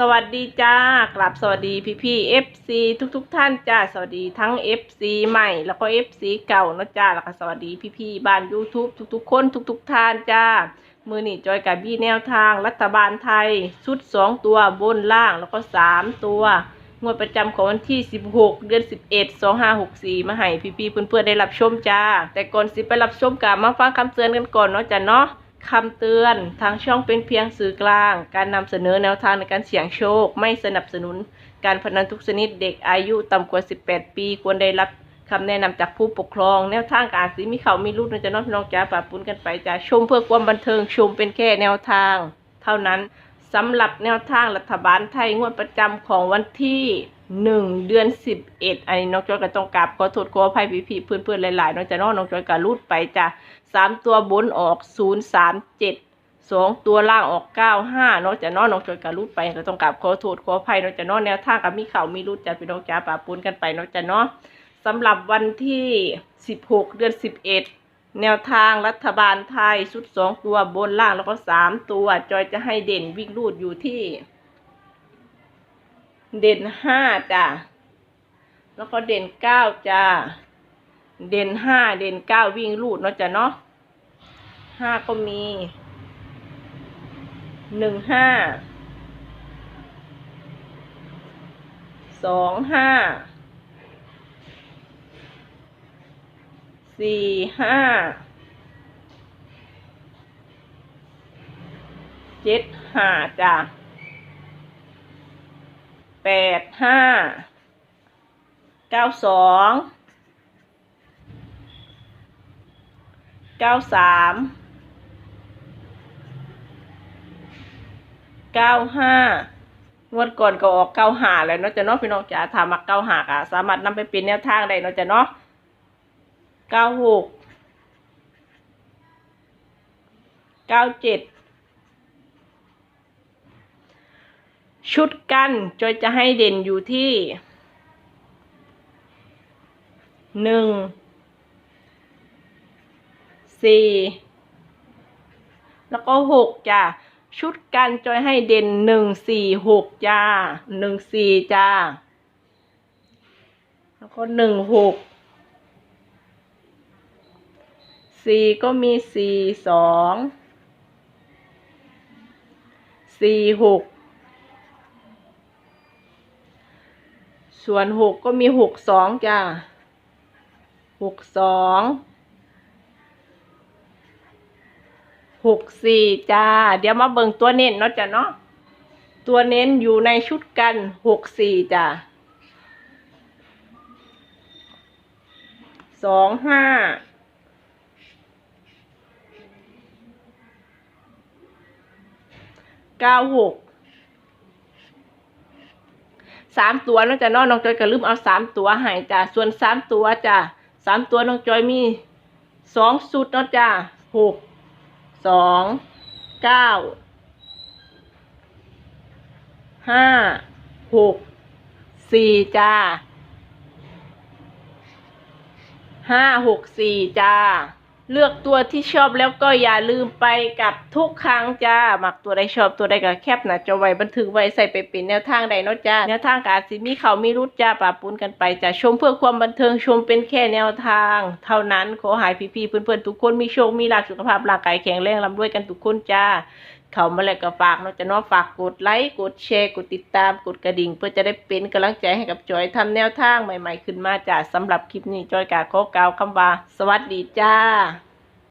สวัสดีจ้ากลับสวัสดีพี่พี่เอฟซีทุกทุกท่านจ้าสวัสดีทั้ง FC ใหม่แล้วก็ FC เก่าเนาะจ้าแล้วก็สวัสดีพี่พี่บ้าน YouTube ทุกคนทุกๆท่านจ้ามือนี่จอยกับบี้แนวทางรัฐบาลไทย ชุด2ตัวบนล่างแล้วก็3ตัวงวดประจำของวันที่ 16 เดือน 11 2564 มาให้พี่ๆเพื่อนๆได้รับชมจ้า แต่ก่อนสิไปรับชมกับมาฟังคำเตือนกันก่อนเนาะจ้าเนาะ คำเตือนทางช่องเป็นเพียงสื่อกลาง การนำเสนอแนวทางในการเสี่ยงโชค ไม่สนับสนุน การพนันทุกชนิดเด็กอายุต่ำกว่า 18 ปี ควรได้รับคำแนะนำจากผู้ปกครอง แนวทางการสีมีเขามีรูดนะจะน้องพี่น้องจ้าปะปุนกันไปจ้าชมเพื่อความบันเทิงชมเป็นแค่แนวทาง เท่านั้นสำหรับแนวทางรัฐบาลไทยงวดประจำของวันที่ 1เดือน11อันนี้น้องจอยก็ต้องกราบขอโทษขออภัยพี่ๆเพื่อนๆหลายๆน้องจะน้องน้องจอยก็รูดไปจ้าสามตัวบนออกศูนย์สามเจ็ดสองตัวล่างออกเก้าห้าเนาะจะเนอนน้องจอยกับรูดไปก็ต้องกลับขอโทษขออภัยเนาะจะเนอนแนวทางกับมีเข่ามีรูดจะพี่น้องจ้าปะปนกันไปเนาะจะเนาะสำหรับวันที่สิบหกเดือนสิบเอ็ดแนวทางรัฐบาลไทยชุดสองตัวบนล่างแล้วก็สามตัว จอยจะให้เด่นวิ่งรูดอยู่ที่ เด่นห้าจ้ะ แล้วก็เด่นเก้าจ้าเด่นห้าเด่นเก้าวิ่งลูดเนาะจ้ะเนาะห้าก็มีหนึ่งห้าสองห้าสี่ห้าเจ็ดห้าจ้ะ แปดห้าเก้าสองเก้าสามเก้าห้างวดก่อนก็ออกเก้าหาแล้วเนาะจะเนาะพี่น้องจ๋าถามมาเก้าหากะสามารถนำไปเป็นแนวทางได้เนาะจะเนาะเก้าหกเก้าเจ็ด ชุดกันจอยจะให้เด่นอยู่ที่หนึ่งสี่แล้วก็หกจ้าชุดกันจอยให้เด่นหนึ่งสี่หกจ้าหนึ่งสี่จ้าแล้วก็หนึ่งหกสี่ก็มีสี่สองสี่หก ส่วนหกก็มีหกสองจ้าหกสองหกสี่จ้า เดี๋ยวมาเบิ่งตัวเน้นเนาะจ้ะเนาะตัวเน้นอยู่ในชุดกันหกสี่จ้าสองห้าเก้าหก สามตัวเนาะจ้ะเนาะน้องจอยก็ลืมเอาสามตัวให้จ้าส่วนสามตัวจ้าสามตัวน้องจอยมีสองสุดเนาะจ้าหกสองเก้าห้าหกสี่จ้าห้าหกสี่จ้า เลือกตัวที่ชอบแล้วก็อย่าลืมไปกับทุกครั้งจ้าหมักตัวใดชอบตัวใดก็แคบหนะจะไว้บันทึกไว้ใส่ไปเป็นแนวทางใดเนาะจ้าแนวทางกอาจสิมีเขามีรุดจ้าปะปุนกันไปจ้าชมเพื่อความบันเทิงชมเป็นแค่แนวทาง เท่านั้นขอหายพี่ๆเพื่อนๆทุกคนมีโชคมีลาภสุขภาพร่างกายแข็งแรงร่ำรวยกันทุกคนจ้าเขามาแล้วก็ฝากเนาะจะเน้นฝากกดไลค์กดแชร์กดติดตามกดกระดิ่ง เพื่อจะได้เป็นกำลังใจให้กับจอยทำแนวทางใหม่ ๆ ขึ้นมาจ้าสำหรับคลิปนี้จอยกาขอกล่าวคำว่า สวัสดีจ้า